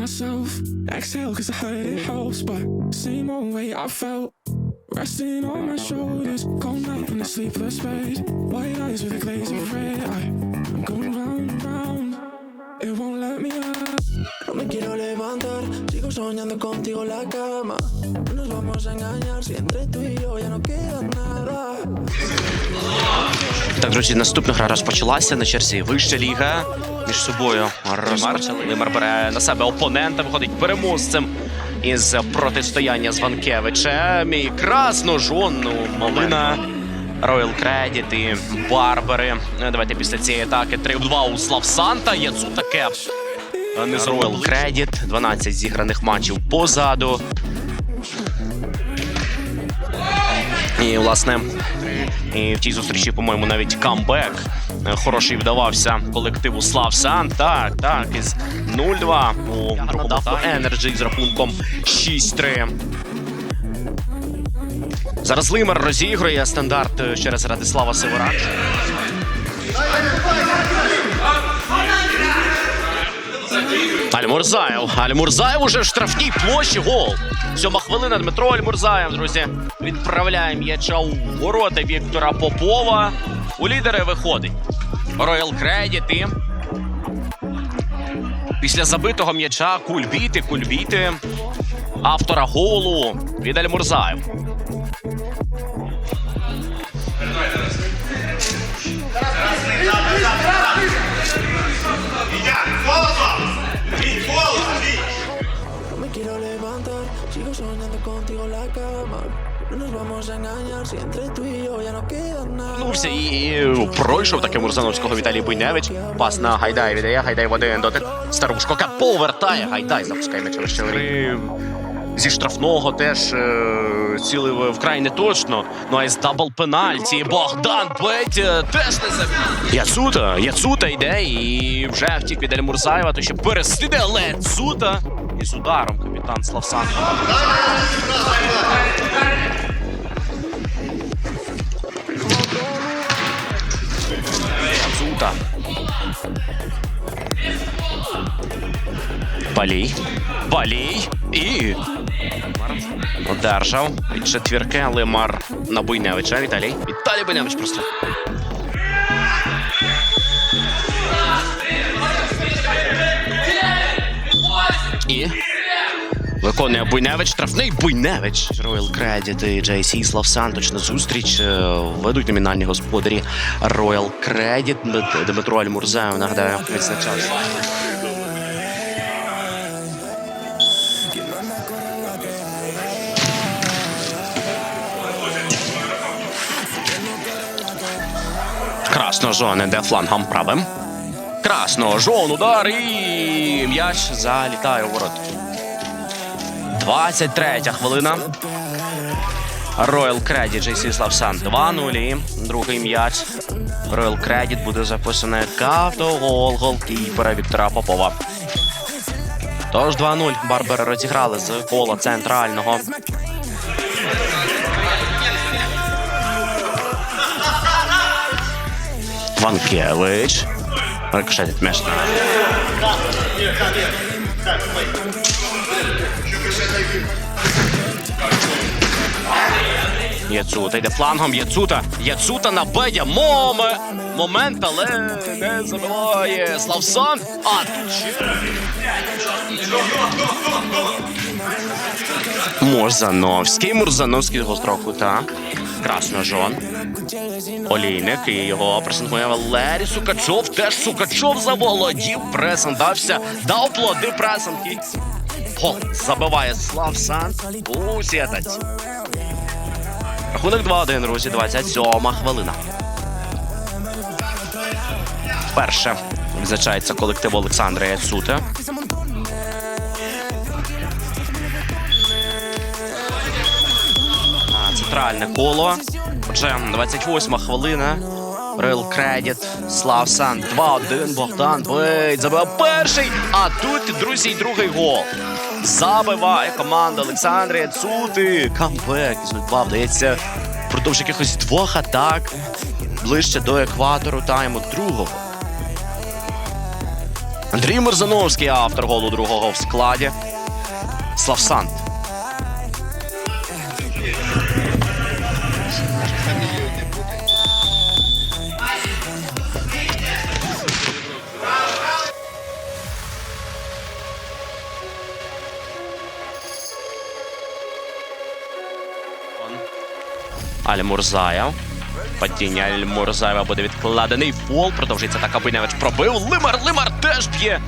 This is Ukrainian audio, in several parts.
myself. Exhale, cause I heard it helps, but same old way I felt. Resting on my shoulders, cold night in a sleepless bed. White eyes with a glaze of red. I, I'm going round and round. It won't let me out. No me quiero levantar, sigo soñando contigo la cama. A engañar si entre tú y yo ya no queda nada. Так, друзі, наступна гра розпочалася на черзі вища ліга. Між собою розпочали. Лимар бере на себе опонента, виходить переможцем із протистояння з Ванкевичем. І красно-жонну малина. Royal Credit і Барбери. Давайте після цієї атаки 3 в 2 у Слав Санта. Яцута Кеп. Е, Не з Royal Credit. 12 зіграних матчів позаду. І, власне, і в тій зустрічі, по-моєму, навіть камбек е, хороший вдавався колективу Слав Сан. Так, так, із 0-2 у другому. Енерджі з рахунком 6-3. Зараз Лимар розігрує стандарт через Радислава Севера. Альмурзаєв. Альмурзаєв уже в штрафній площі. Гол. Сьома хвилина. Дмитро Альмурзаєв, друзі. Відправляє м'яча у ворота Віктора Попова. У лідери виходить. Роял Кредіт і після забитого м'яча кульбіти, кульбіти автора голу від Альмурзаєв. No contigo en la cama. No nos. Вернувся і, пройшов таки Мурзановського Віталій Буйневич. Пас на Гайдай віддає. Гайдай в один дотик. Старушко Кап повертає. Гайдай запускає м'яч линії. Зі штрафного теж е, цілив вкрай не точно. Ну а із дабл пенальті Богдан Петь е, теж не забив. Яцута, Яцута йде і вже втік від Ельмурзаєва, то ще переслідує, але Яцута із ударом капітан Славсан. Яцута. Балій. Балій. І. Одержав від четвірки Лимар на Буйневича. Віталій. Віталій Буйневич просто. І. Виконує Буйневич, штрафний Буйневич. Royal Credit і JC Славсан точно зустріч. е, Ведуть номінальні господарі Royal Credit. Дмитро Альмурзаєв, нагадаю, відзначався. Красно-жон іде флангом правим. Красно-жон удар і м'яч залітає у ворот. 23 хвилина. Royal Credit JC Славсан 2-0. Другий м'яч. Royal Credit буде записаний як автогол голкіпера Віктора Попова. Тож 2-0. Барбери розіграли з кола центрального. Ванкевич. Рикошетить м'яч на Яцута йде флангом. Яцута. Яцута на бедя. Моме. Момент, але не забиває. Славсон. А. Мурзановський. Мурзановський з гострого кута. Красножон. Олійник і його пресингує Валерій Сукачов. Теж Сукачов заволодів. Пресом дався. Дав плоди пресом. І Гол забиває Слав Сан у сітець. Рахунок 2-1, друзі, 27 хвилина. Перше відзначається колектив Олександра Яцута. Центральне коло. Отже, 28 хвилина. Real Credit, Славсан 2-1, Богдан Бейт забивав перший. А тут, друзі, другий гол. Забиває команда Олександра Яцути. Камбек із 0-2 вдається впродовж якихось двох атак ближче до екватору тайму другого. Андрій Мирзановський, автор голу другого в складі. Славсант. Аль Мурзаєв. Падіння Аль Мурзаєва буде відкладений. Фол. Продовжується атака Буйневич пробив. Лимар, Лимар теж б'є.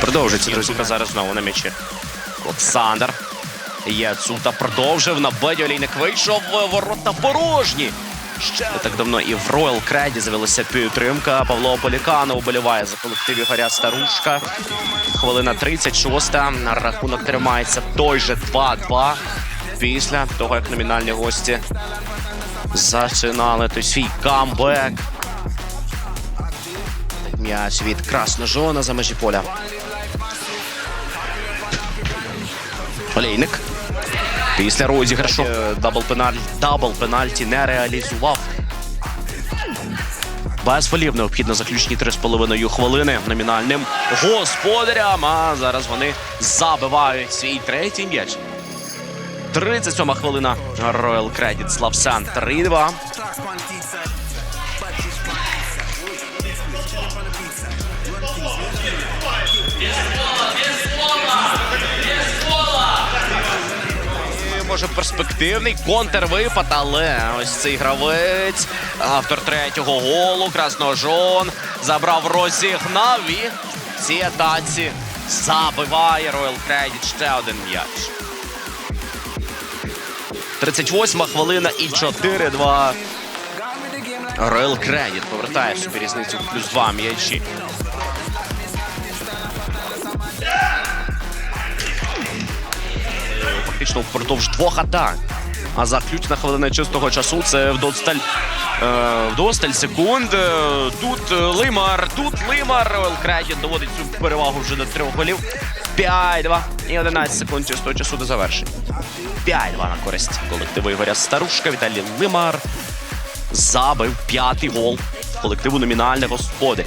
Продовжується, друзі. Зараз знову на м'ячі. Олександр. Яцута продовжив. На беді олійник вийшов. Ворота порожні. Не так давно і в Royal Креді з'явилася підтримка. Павло Поліканов уболіває за колектив Ігоря Старушка. Хвилина 36. Рахунок тримається той же 2-2. Після того, як номінальні гості зачинали той свій камбек. М'яч від Красножона за межі поля. Олейник. Після розіграшу дабл пенальті, дабл пенальті не реалізував. Без фолів необхідно заключні 3,5 хвилини номінальним господарям. А зараз вони забивають свій третій м'яч. 37 хвилина. Royal Credit Славсан 3-2. Може перспективний контрвипад, але ось цей гравець, автор третього голу, Красножон, забрав розігнав і в цій атаці забиває Royal Credit ще один м'яч. 38 хвилина і 4-2. Royal Credit повертає собі різницю плюс 2 м'ячі. Фактично впродовж двох атак. А заключна хвилина чистого часу це вдосталь, е, вдосталь секунд. Е, Тут е, Лимар, тут Лимар. Елкредін доводить цю перевагу вже до трьох голів. 5-2 і 11 секунд чистого часу до завершення. 5-2 на користь колективу Ігоря Старушка. Віталій Лимар забив п'ятий гол колективу номінальних господарів.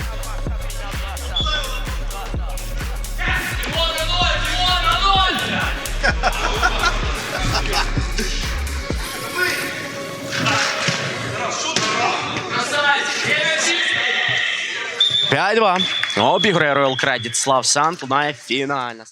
П'ять-два. Обіграє Royal Credit Слав Сант. Лунає фінальна.